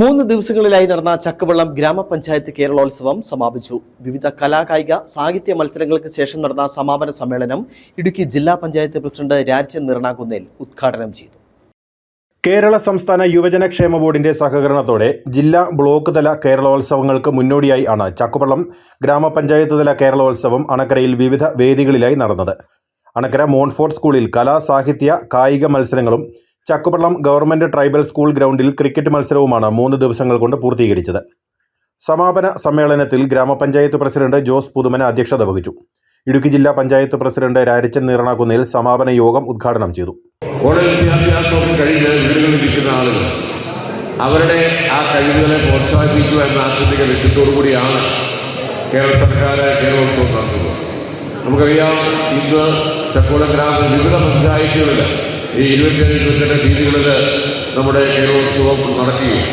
മൂന്ന് ദിവസങ്ങളിലായി നടന്ന ചക്കവെള്ളം ഗ്രാമപഞ്ചായത്ത് കേരളോത്സവം സമാപിച്ചു. വിവിധ കലാകായിക സാഹിത്യ മത്സരങ്ങൾക്ക് ശേഷം നടന്ന സമാപന സമ്മേളനം ഇടുക്കി ജില്ലാ പഞ്ചായത്ത് പ്രസിഡന്റ് രാജൻ നിറണാകുന്നേൽ ഉദ്ഘാടനം ചെയ്തു. കേരള സംസ്ഥാന യുവജനക്ഷേമ ബോർഡിന്റെ സഹകരണത്തോടെ ജില്ലാ ബ്ലോക്ക് തല കേരളോത്സവങ്ങൾക്ക് മുന്നോടിയായി ആണ് ചക്കുപള്ളം ഗ്രാമപഞ്ചായത്ത് തല കേരളോത്സവം അണക്കരയിൽ വിവിധ വേദികളിലായി നടന്നത്. അണക്കര മോൺഫോർട്ട് സ്കൂളിൽ കലാ സാഹിത്യ കായിക മത്സരങ്ങളും ചക്കുപള്ളം ഗവൺമെന്റ് ട്രൈബൽ സ്കൂൾ ഗ്രൗണ്ടിൽ ക്രിക്കറ്റ് മത്സരവുമാണ് മൂന്ന് ദിവസങ്ങൾ കൊണ്ട് പൂർത്തീകരിച്ചത്. സമാപന സമ്മേളനത്തിൽ ഗ്രാമപഞ്ചായത്ത് പ്രസിഡന്റ് ജോസ് പുതുമന അധ്യക്ഷത വഹിച്ചു. ഇടുക്കി ജില്ലാ പഞ്ചായത്ത് പ്രസിഡന്റ് രാരച്ചൻ നീറണാക്കുന്നിൽ സമാപന യോഗം ഉദ്ഘാടനം ചെയ്തു. ആളുകൾ അവരുടെ ആ കഴിവുകളെ പ്രോത്സാഹിപ്പിക്കുക എന്ന ആത്യന്തിക ലക്ഷ്യത്തോടു കൂടിയാണ് കേരള സർക്കാർ കേരളോത്സവം നടത്തുന്നത്. നമുക്കറിയാം ഇന്ന് ചക്കോളം ഗ്രാമത്തിൽ വിവിധ പഞ്ചായത്തുകളിൽ ഈ ഇരുപത്തിയേഴ് ഇരുപത്തെട്ട് തീയതികളിൽ നമ്മുടെ കേരളോത്സവം നടക്കുകയും.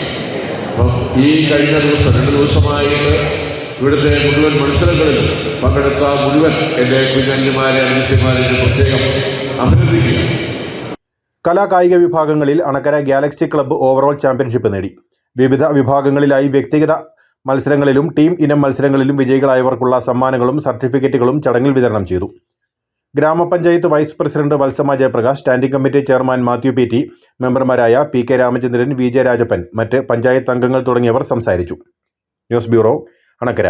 അപ്പം ഈ കഴിഞ്ഞ ദിവസം രണ്ട് ദിവസമായിട്ട് ഇവിടുത്തെ മുഴുവൻ മത്സരങ്ങളിൽ പങ്കെടുത്ത മുഴുവൻ എന്റെ കുഞ്ഞന്യമാരെ അനുജന്മാരെ പ്രത്യേകം അഭിനന്ദിക്കുക കലാകായിക വിഭാഗങ്ങളിൽ Anakkara galaxy club overall championship നേടി. വിവിധ വിഭാഗങ്ങളിലായി വ്യക്തിഗത മത്സരങ്ങളിലും ടീം ഇനം മത്സരങ്ങളിലും വിജയികളായവർക്കുള്ള സമ്മാനങ്ങളും സർട്ടിഫിക്കറ്റുകളും ചടങ്ങിൽ വിതരണം ചെയ്തു. ഗ്രാമപഞ്ചായത്ത് vice president Valsamma Jayaprakash standing committee chairman Mathew P T മെമ്പർമാരായ P K Ramachandran V J Rajappan മറ്റ് പഞ്ചായത്ത് അംഗങ്ങൾ തുടങ്ങിയവർ സംസാരിച്ചു. News bureau Anakkara.